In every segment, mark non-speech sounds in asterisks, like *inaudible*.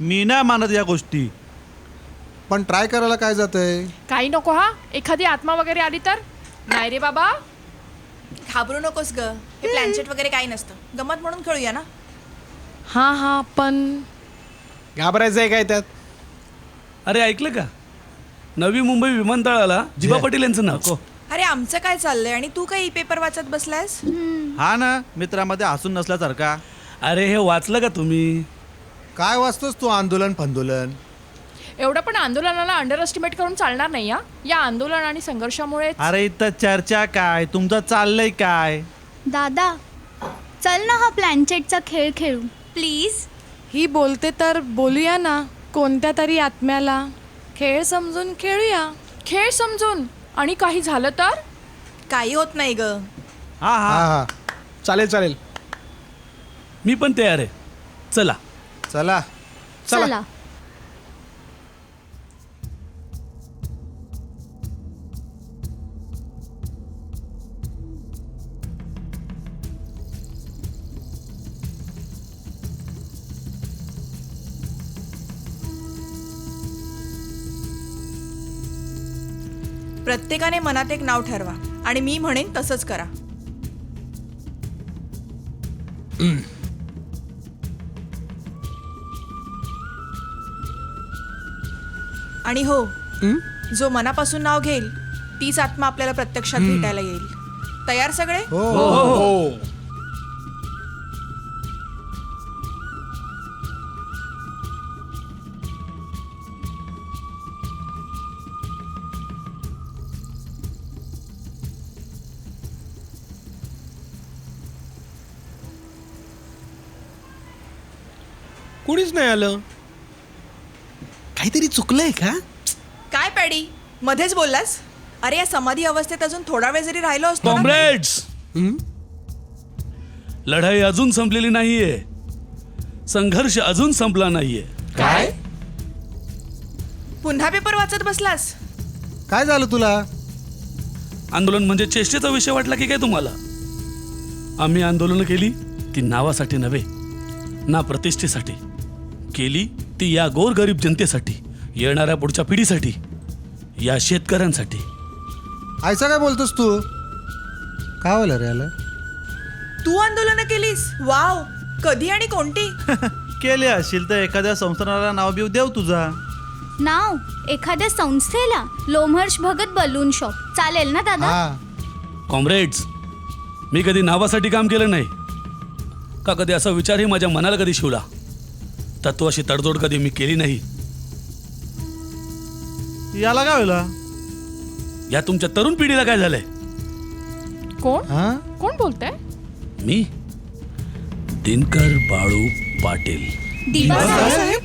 मी नाही मानत या गोष्टी. पण ट्राय करायला काय जातंय? काही नको हा? एखादी आत्मा वगैरे आली तर? नाही रे बाबा. घाबरू नकोस ग. हे प्लॅनचेट वगैरे काही नसतं. गमत म्हणून खेळूया ना? हा हा पण घाबरायचं आहे काय त्यात? अरे ऐकलं का? नवी मुंबई विमानतळाला जिबा पाटील यांचं नाव. अरे आमचं काय चाललंय? आणि तू काही पेपर वाचत बसलायस? हा ना मित्रामध्ये हसून नसल्यासारखा. अरे हे वाचलं का तुम्ही? काय वाचतोस तू आंदोलन फंदोलन? एवढं पण आंदोलनाला अंडर एस्टिमेट करून चालणार नाही हा? या आंदोलन आणि संघर्षामुळे अरे इथं चर्चा काय? तुमचं चाललंय काय? दादा चल ना हा प्लॅनचेटचा खेळ खेळू. प्लीज. ही बोलते तर बोलूया ना कोणत्या तरी आत्म्याला. खेळ समजून खेळूया. खेळ समजून? आणि काही झालं तर? काही होत नाही ग. हा हा. हा हा. चालेल चालेल. मी पण तयार आहे. चला. चला. चला. चला. प्रत्येकाने मनात एक नाव ठरवा आणि मी म्हणेन तसंच करा. आणि हो जो मनापासून नाव घेईल तीच आत्मा आपल्याला प्रत्यक्षात भेटायला येईल. तयार सगळे? हो. हो. कुणीच नाही आलं? काहीतरी चुकलंय का? काय पॅडी? मध्येच बोललास? अरे या समाधी अवस्थेत अजून थोडा वेळ जरी राहिलो असतो ना कॉम्रेड्स! लढाई अजून संपलेली नाहीये. संघर्ष अजून संपला नाहीये. काय? पुन्हा पेपर वाचत बसलास? काय झालं तुला? आंदोलन म्हणजे चेष्टेचा विषय वाटला की काय तुम्हाला? आम्ही आंदोलन केली ती नावासाठी नव्हे ना प्रतिष्ठेसाठी. केली ती या गोरगरीब जनतेसाठी येणाऱ्या पुढच्या पिढीसाठी या शेतकऱ्यांसाठी. आयसा काय बोलतोस तू? काय होलं रे याला तू आंदोलन केलीस? वाव! कधी आणि कोणती? *laughs* केले असशील तर एखाद्या संस्थानाला नाव बिव देव तुझा. नाव? एखाद्या संस्थेला? Lomharsh Bhagat balloon shop. चालेल ना दादा? हा. कॉम्रेड्स मी कधी नावासाठी काम केलं नाही. का कधी असा विचारही माझ्या मनाला कधी शिवला? तत्वाशी तडजोड कधी मी केली नाही. याला काय होईल या तुमच्या तरुण पिढीला काय झालंय? कोण? हा? कोण बोलतंय? मी? दिनकर बाळू पाटील. दिवा साहेब?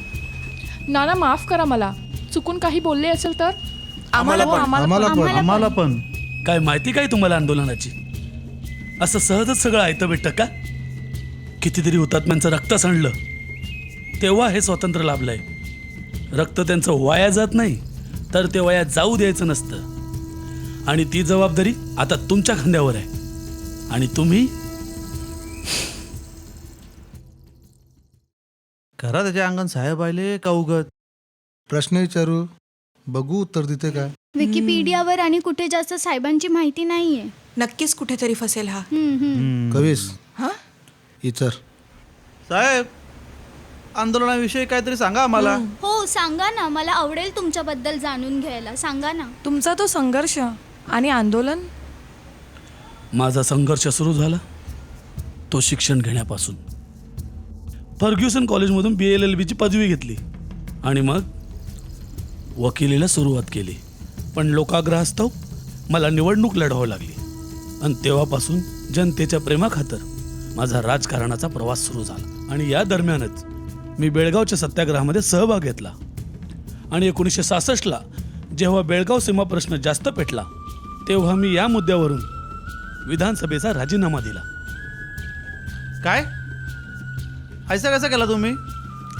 नाना माफ करा मला. चुकून काही बोलले असेल तर? आम्हाला पण आम्हाला पण आम्हाला आम्हाला पण. काय माहिती काय तुम्हाला आंदोलनाची? असं सहजच सगळं ऐतं भेटतं का? कितीतरी हुतात्म्यांचं रक्त सांडलं तेव्हा हे स्वातंत्र्य लाभलंय. रक्त त्यांचं वाया जात नाही तर ते वाया जाऊ द्यायचं नसतं. आणि ती जबाबदारी आता तुमच्या खांद्यावर आहे. आणि तुम्ही? खरा त्याच्या अंगण साहेब आले का उगत? प्रश्न विचारू. बघू उत्तर देते काय? विकिपीडियावर आणि कुठे जास्त साहेबांची माहिती नाहीये. नक्कीच कुठेतरी फसेल हा. हम्म, हम्म. कवीस. हा? इचर. साहेब आंदोलनाविषयी काहीतरी सांगा आम्हाला. हो. सांगा ना. मला आवडेल तुमच्याबद्दल जाणून घ्यायला. सांगा ना. तुमचा तो संघर्ष आणि आंदोलन? माझा संघर्ष सुरू झाला. तो शिक्षण घेण्यापासून. फर्ग्युसन कॉलेजमधून बी एल एल बीची पदवी घेतली. आणि मग वकिलीला सुरुवात केली. पण लोकाग्रहास्तव मला निवडणूक लढवावी लागली. आणि तेव्हापासून जनतेच्या प्रेमाखातर माझा राजकारणाचा प्रवास सुरू झाला. आणि या दरम्यानच मी बेळगावच्या सत्याग्रहामध्ये सहभाग घेतला. आणि एकोणीसशे सहासष्टला जेव्हा बेळगाव सीमा प्रश्न जास्त पेटला तेव्हा मी या मुद्द्यावरून विधानसभेचा राजीनामा दिला. काय? ऐसा कसा केला तुम्ही?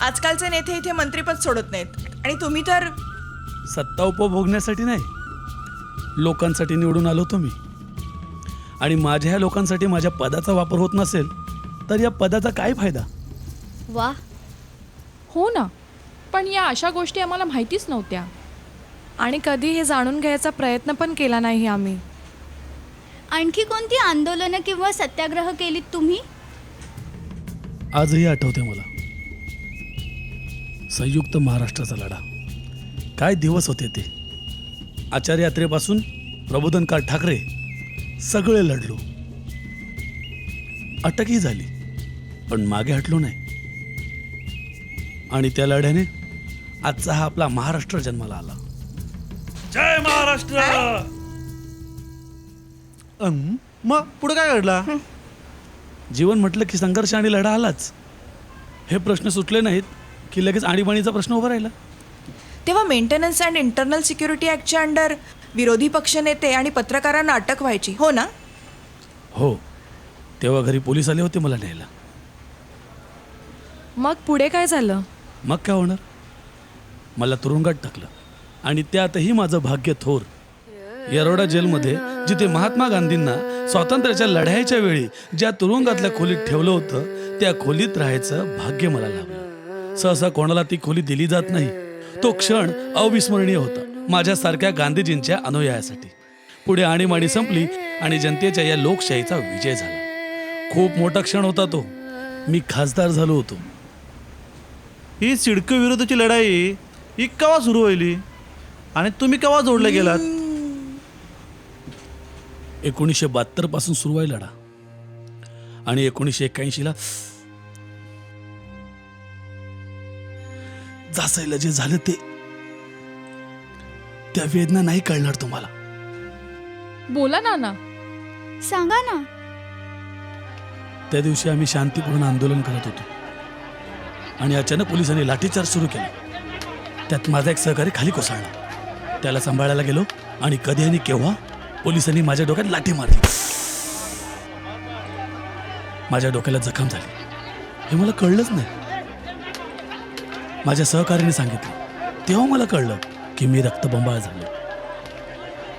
आजकालचे नेते इथे मंत्रीपद सोडत नाहीत. आणि तुम्ही तर सत्ता उपभोगण्यासाठी नाही लोकांसाठी निवडून आलो होतो मी आणि माझ्या ह्या लोकांसाठी माझ्या पदाचा वापर होत नसेल तर या पदाचा काय फायदा? वा हो ना. पण या अशा गोष्टी आम्हाला माहितीच नव्हत्या. आणि कधी हे जाणून घ्यायचा प्रयत्न पण केला नाही आम्ही. आणखी कोणती आंदोलनं किंवा सत्याग्रह केलीत तुम्ही? आजही आठवते मला. संयुक्त महाराष्ट्राचा लढा. काय दिवस होते ते? आचार्य यात्रेपासून प्रबोधनकार ठाकरे सगळे लढलो. अटकही झाली. पण मागे हटलो नाही. आणि त्या लढ्याने आजचा हा आपला महाराष्ट्र जन्माला आला. जय महाराष्ट्र! अं, मग पुढे काय घडला? जीवन म्हटलं की संघर्ष आणि लढा आलाच. हे प्रश्न सुटले नाहीत की लगेच आणीबाणीचा प्रश्न उभा राहिला. तेव्हा मेंटेनन्स अँड इंटरनल सिक्युरिटी ॲक्टच्या अंडर विरोधी पक्षनेते आणि पत्रकारांना अटक व्हायची हो ना? हो. तेव्हा घरी पोलीस आले होते मला न्यायला. मग पुढे काय झालं? मग काय होणार? मला तुरुंगात टाकलं. आणि त्यातही माझं भाग्य थोर. येरोडा जेलमध्ये जिथे महात्मा गांधींना स्वातंत्र्याच्या लढाईच्या वेळी ज्या तुरुंगातल्या खोलीत ठेवलं होतं त्या खोलीत राहायचं भाग्य मला लाभलं सहसा कोणाला ती खोली दिली जात नाही. तो क्षण अविस्मरणीय होता माझ्यासारख्या गांधीजींच्या अनुयायासाठी. पुढे आणीमाणी संपली आणि जनतेच्या या लोकशाहीचा विजय झाला. खूप मोठा क्षण होता तो. मी खासदार झालो होतो. ही सिडको विरुद्धची लढाई ही केव्हा सुरू व्हायली आणि तुम्ही केव्हा जोडले गेलात? एकोणीसशे बहात्तरपासून सुरू आहे लढा. आणि एकोणीसशे एक्क्याऐंशीला जासायला जे झालं ते त्या वेदना नाही कळणार तुम्हाला. बोला ना ना सांगा ना. त्या दिवशी आम्ही शांतीपूर्ण आंदोलन करत होतो. आणि अचानक पोलिसांनी लाठीचार्ज सुरू केला. त्यात माझा एक सहकारी खाली कोसळला. त्याला सांभाळायला गेलो आणि कधी आणि केव्हा पोलिसांनी माझ्या डोक्यात लाठी मारली. माझ्या डोक्याला जखम झाली. हे मला कळलंच नाही. माझ्या सहकार्याने सांगितलं. तेव्हा मला कळलं की मी रक्तबंबाळ झालो.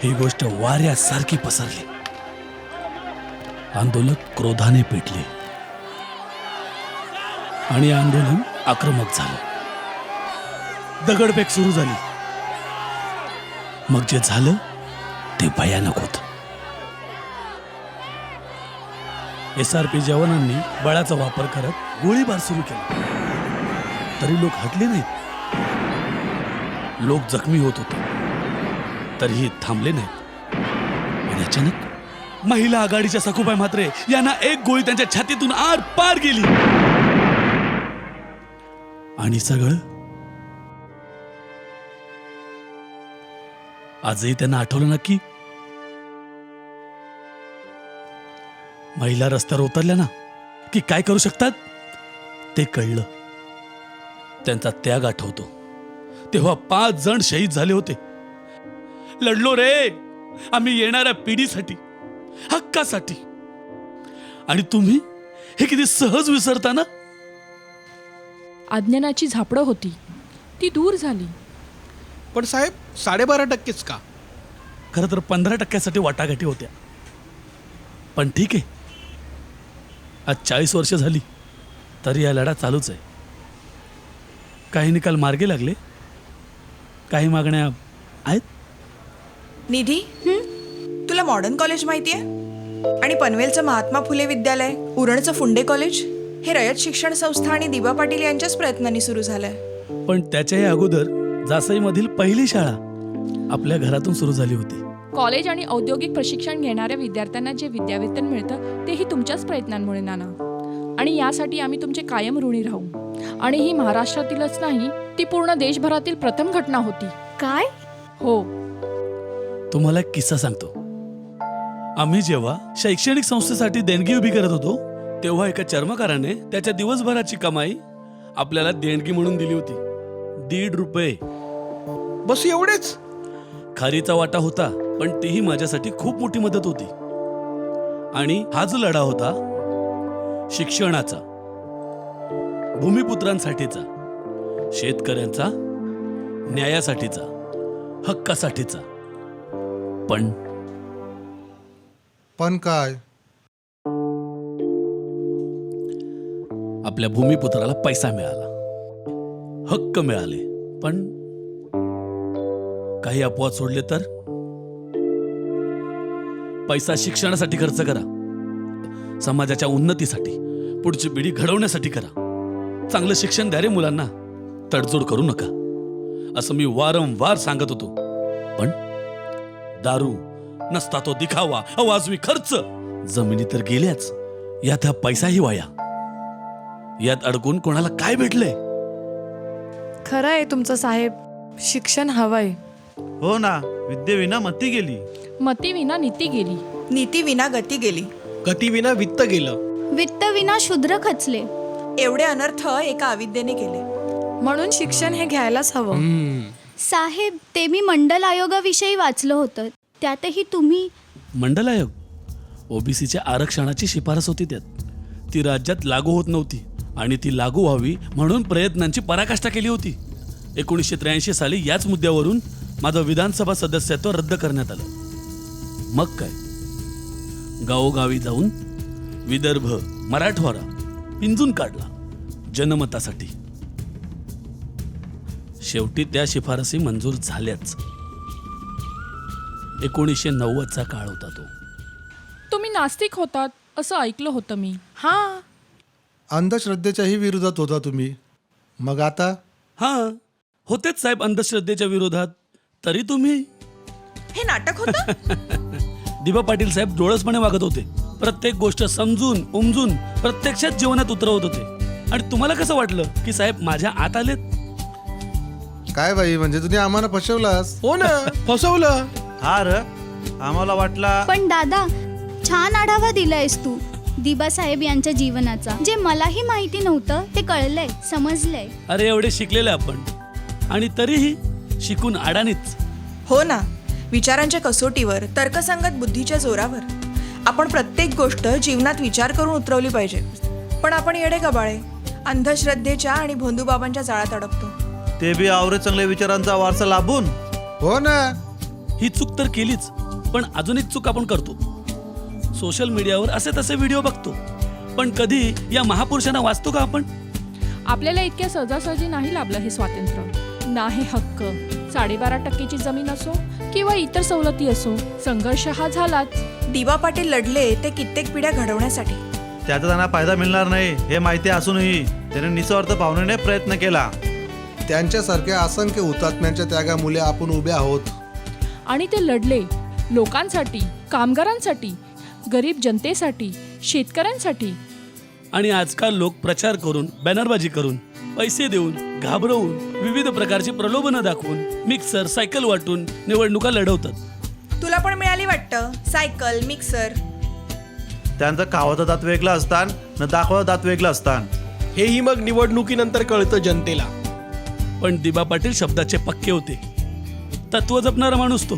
ही गोष्ट वाऱ्यासारखी पसरली. आंदोलक क्रोधाने पेटले. आणि आंदोलन आक्रमक झालं. दगडफेक सुरू झाली. मग जे झालं ते भयानक होत. एस आर पी जवानांनी बळाचा वापर करत गोळीबार सुरू केला. तरी लोक हटले नाहीत. लोक जखमी होत होते. तरीही थांबले नाहीत. आणि अचानक महिला आघाडीच्या सखुबाई मात्रे यांना एक गोळी त्यांच्या छातीतून आर पार गेली. आणि सगळं? आजही त्यांना आठवलं नक्की? महिला रस्त्यावर उतरल्या ना की काय करू शकतात? ते कळलं. त्यांचा त्याग आठवतो. तेव्हा पाच जण शहीद झाले होते. लढलो रे! आम्ही येणाऱ्या पिढीसाठी हक्कासाठी. आणि तुम्ही हे किती सहज विसरता ना? अज्ञानाची झापडं होती. ती दूर झाली. पण साहेब साडेबारा टक्केच का? खरं तर पंधरा टक्क्यासाठी वाटाघाटी होत्या. पण ठीक आहे. आज चाळीस वर्ष झाली तरी या लढा चालूच आहे. काही निकाल मार्गी लागले. काही मागण्या आहेत? निधी? तुला मॉडर्न कॉलेज माहिती आहे आणि पनवेलचं महात्मा फुले विद्यालय उरणचं फुंडे कॉलेज? हे रयत शिक्षण संस्था आणि दिबा पाटील यांच्याच प्रयत्नांनी सुरू झालंय. पण त्याच्याही अगोदर जासईमधील पहिली शाळा आपल्या घरातून सुरू झाली होती. कॉलेज आणि औद्योगिक प्रशिक्षण घेणाऱ्या विद्यार्थ्यांना जे विद्यावेतन मिळतं तेही तुमच्याच प्रयत्नांमुळे नाना. आणि यासाठी आम्ही तुमचे कायम ऋणी राहू. आणि ही महाराष्ट्रातीलच नाही ती पूर्ण देशभरातील प्रथम घटना होती. काय? हो. तुम्हाला एक किस्सा सांगतो. आम्ही जेव्हा शैक्षणिक संस्थेसाठी देणगी उभी करत होतो तेव्हा एका चर्मकाराने त्याच्या दिवसभराची कमाई आपल्याला देणगी म्हणून दिली होती. दीड रुपये. बस एवढेच? खारीचा वाटा होता पण तीही माझ्यासाठी खूप मोठी मदत होती. आणि हा जो लढा होता शिक्षणाचा भूमिपुत्रांसाठीचा शेतकऱ्यांचा न्यायासाठीचा हक्कासाठीचा. पण पण काय? आपल्या भूमिपुत्राला पैसा मिळाला. हक्क मिळाले. पण काही अपवाद सोडले तर? पैसा शिक्षणासाठी खर्च करा. समाजाच्या उन्नतीसाठी पुढची पिढी घडवण्यासाठी करा. चांगलं शिक्षण द्या रे मुलांना. तडजोड करू नका. असं मी वारंवार सांगत होतो. पण दारू नसता तो दिखावा अवाजवी खर्च. जमिनी तर गेल्याच. यात हा पैसाही वाया. यात अडकून कोणाला काय भेटलंय? खरं आहे तुमचं साहेब. शिक्षण हवंय. हो ना विद्येविना मती गेली. मती विना नीती गेली. नीती विना गती गेली. गतीविना वित्त गेलं. वित्त विना शूद्र खचले. एवढे अनर्थ एका अविद्येने केले. म्हणून शिक्षण हे घ्यायलाच हवं. साहेब ते मी मंडल आयोगाविषयी वाचलं होतं. त्यातही तुम्ही? मंडल आयोग? ओबीसीच्या आरक्षणाची शिफारस होती त्यात. ती राज्यात लागू होत नव्हती. आणि ती लागू व्हावी म्हणून प्रयत्नांची पराकाष्ठा केली होती. एकोणीसशे त्र्याऐंशी साली याच मुद्द्यावरून माझं विधानसभा सदस्यत्व रद्द करण्यात आलं. मग काय? गावोगावी जाऊन विदर्भ मराठवाडा पिंजून काढला जनमतासाठी. शेवटी त्या शिफारसी मंजूर झाल्याच. एकोणीसशे नव्वदचा काळ होता तो. तुम्ही नास्तिक होतात असं ऐकलं होतं मी. हां. अंधश्रद्धेच्याही विरोधात होता तुम्ही. मग आता? हां होतेच साहेब अंधश्रद्धेच्या विरोधात. तरी तुम्ही? हे नाटक होतं? *laughs* दिबा पाटील साहेब डोळसपणे वागत होते. प्रत्येक गोष्ट समजून उमजून प्रत्यक्षात जीवनात उतरवत होते. आणि तुम्हाला कसं वाटलं की साहेब माझ्या आत आलेत? काय बाई म्हणजे तुम्ही आम्हाला फसवलास? हो ना फसवलं. हा र आम्हाला वाटला पण दादा छान आढावा दिलायस तू. दिबा साहेब यांच्या जीवनाचा. जे मलाही माहिती नव्हतं ते कळलंय समजलंय. अरे एवढे शिकलेले आपण. आणि तरीही शिकून अडाणीच. हो ना. विचारांच्या कसोटीवर तर्कसंगत बुद्धीच्या जोरावर. आपण प्रत्येक गोष्ट जीवनात विचार करून उतरवली पाहिजे. पण आपण येडे गबाळे अंधश्रद्धेच्या आणि भोंदूबाबांच्या जाळ्यात अडकतो. ते बी आवरे चांगल्या विचारांचा वारसा लाभून. हो ना. ही चूक तर केलीच पण अजून एक चूक आपण करतो. सोशल मीडियावर असे तसे व्हिडिओ बघतो. पण कधी या महापुरुषांना वाचतो का आपण? आपल्याला इतक्या सहजासहजी नाही लाभलं हे स्वातंत्र्य. ना हे हक्क. साडेबारा टक्केची जमीन असो किंवा इतर सवलती असो संघर्ष हा झालाच. दिवा पाटील लढले ते कित्येक पिढ्या घडवण्यासाठी. त्याचा त्यांना फायदा मिळणार नाही हे माहिती असूनही त्याने निस्वार्थ भावनेने प्रयत्न केला. त्यांच्यासारख्या असंख्य हुतात्म्यांच्या त्यागामुळे आपण उभे आहोत. आणि ते लढले. लोकांसाठी कामगारांसाठी गरीब जनतेसाठी शेतकऱ्यांसाठी. आणि आजकाल लोक प्रचार करून बॅनरबाजी करून पैसे देऊन घाबरवून विविध प्रकारची प्रलोभनं दाखवून मिक्सर सायकल वाटून निवडणुका लढवतात. तुला पण मिळाली वाटतं? सायकल मिक्सर त्यांचा खावाचा दात वेगळा असतान न दाखवाचा दात वेगळा असतान. हेही मग निवडणुकीनंतर कळतं जनतेला. पण दिबा पाटील शब्दाचे पक्के होते. तत्व जपणारा माणूस तो.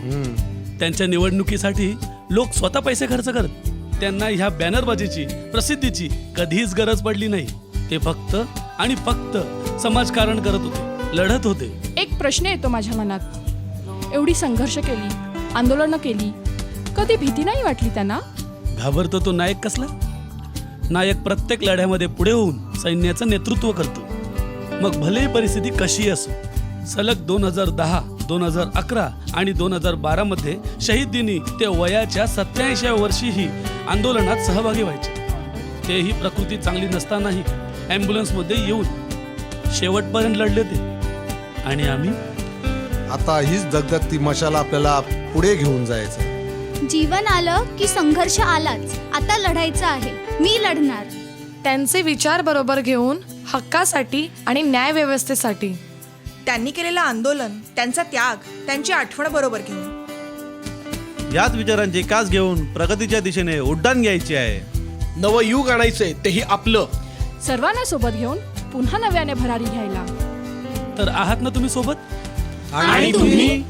त्यांच्या निवडणुकीसाठी लोक स्वतः पैसे खर्च करत त्यांना ह्या बॅनरबाजीची प्रसिद्धीची कधीच गरज पडली नाही. ते फक्त आणि फक्त समाजकारण करत होते लढत होते. एक प्रश्न येतो माझ्या मनात. एवढी संघर्ष केली आंदोलनं केली कधी भीती नाही वाटली त्यांना? घाबरतो तो नायक कसला? नायक प्रत्येक लढ्यामध्ये पुढे होऊन सैन्याचं नेतृत्व करतो. मग भलेही परिस्थिती कशी असो सलग दोन हजार दहा दोन हजार अकरा आणि दोन हजार बारामध्ये शहीद दिनी ते वयाच्या सत्याऐंशी वर्षीही आंदोलनात सहभागी व्हायचे. तेही प्रकृती चांगली नसतानाही ॲम्ब्युलन्समध्ये येऊन शेवटपर्यंत लढले ते. आणि आम्ही? आता हीच दगदगती मशाल आपल्याला पुढे घेऊन जायचं जीवन आलं की संघर्ष आलाच. आता लढायचं आहे. मी लढणार. त्यांचे विचार बरोबर घेऊन हक्कासाठी आणि न्याय व्यवस्थेसाठी त्यांनी केलेलं आंदोलन त्यांचा त्याग त्यांची आठवण बरोबर घेऊन. याच विचारांची कास घेऊन प्रगतीच्या दिशेने उड्डाण घ्यायचे आहे. नवं युग आणायचंय तेही आपलं. सर्वांना सोबत घेऊन पुन्हा नव्याने भरारी घ्यायला. तर आहात ना तुम्ही सोबत? आणि तुम्ही?